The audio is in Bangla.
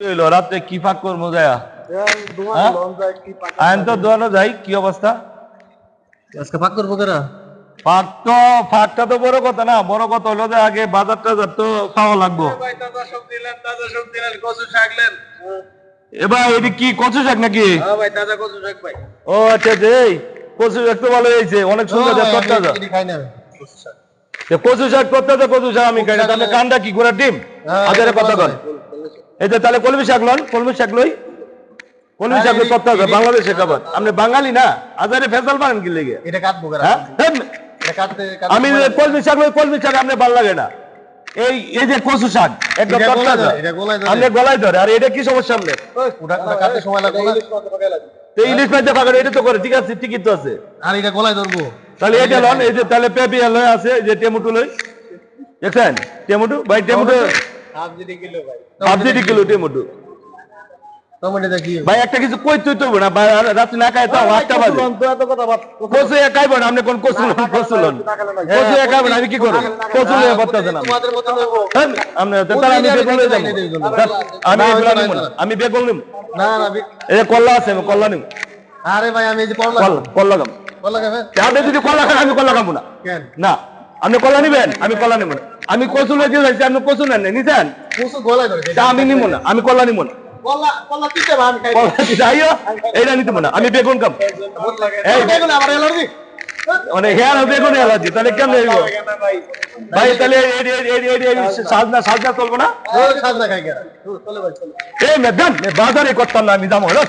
রাত্রে কি ফাঁক করব যায়া? হ্যাঁ? আইন তো দোয়ানো যাই কি অবস্থা? আজকে পাক করব কেরা? ফাঁক তো ফাঁকটা তো বড় কথা না বড় কথা হলো যে আগে বাজার টাজার তো খাওয়া লাগবো। এবার এটি কি কচু শাক নাকি? ও আচ্ছা আচ্ছা, এই কচু শাক তো ভালো হয়েছে অনেক সুন্দর তরতাজা। কচু শাক তরতাজা কচু শাক আমি খাই না তাহলে কানটা কি করে ডিম? আদারে কথা কর যে তাহলে কলমি শাক লন কলমি শাক লই। কলমি শাক তরতাজা বাংলাদেশে খাবার আপনি বাঙালি না আদারে ফেসাল পারেন কি লেগে? এটা কাটবো হ্যাঁ? এটা আমি কলমি শাক লই কলমি শাক আপনি ভালো লাগে না। এই এই যে কচু শাক একদম এটা তরতাজা এটা। আপনি গলায় ধরে আর এটা কি সমস্যা ওটা কাটতে সময় লাগবে না। তো ইলিশ মাছ পাকানো এটা তো করে ঠিক আছে ঠিকই তো আছে। আর এটা গলায় ধরবো। তাহলে এটা লন এই যে তাহলে পেঁপে লয় আছে এই যে টেমুটু লই। দেখছেন? টেমুটু? ভাই টেমুটু দিটি কিলো টমেটো ভাই একটা কিছু কই তুই তো না রাত্রি না তো আটটা বাজে। কচু আপনি কোন কচু লন কচু লন কচু একাই বড় আমি কি করব? কচু লয়ে বাচ্চা না তোমাদের মতো নেব। আপনি তাহলে আমি বেগুন লয়ে যাব। আমি এগুলা নিব না আমি বেগুন নিব। না না এই কল্লা আছে আমি কল্লা নিব। আরে ভাই আমি এই যে কল্লা কল্লা পড়লা খাবে আপনি যদি কল্লা খান আমি কল্লা খাব না। কেন? না আপনি কলা নিবেন আমি কলা নিব না। আমি কচু দিয়ে যাচ্ছি আপনি কচু নেন নিছেন? কুসু গলায় ধরে তা আমি নিব না আমি কলা নিব না। ভাই এইটা নিতে না আমি বেগুন অ্যালার্জি। মানে হেয়ার বেগুন এলার্জি তাহলে কেমন ভাই তাহলে এই এই এই এই এই সাজনা সাজনা চলবো না? ভাই চলে। এই মেদান বাজারে করতাম না আমি যাব হলো।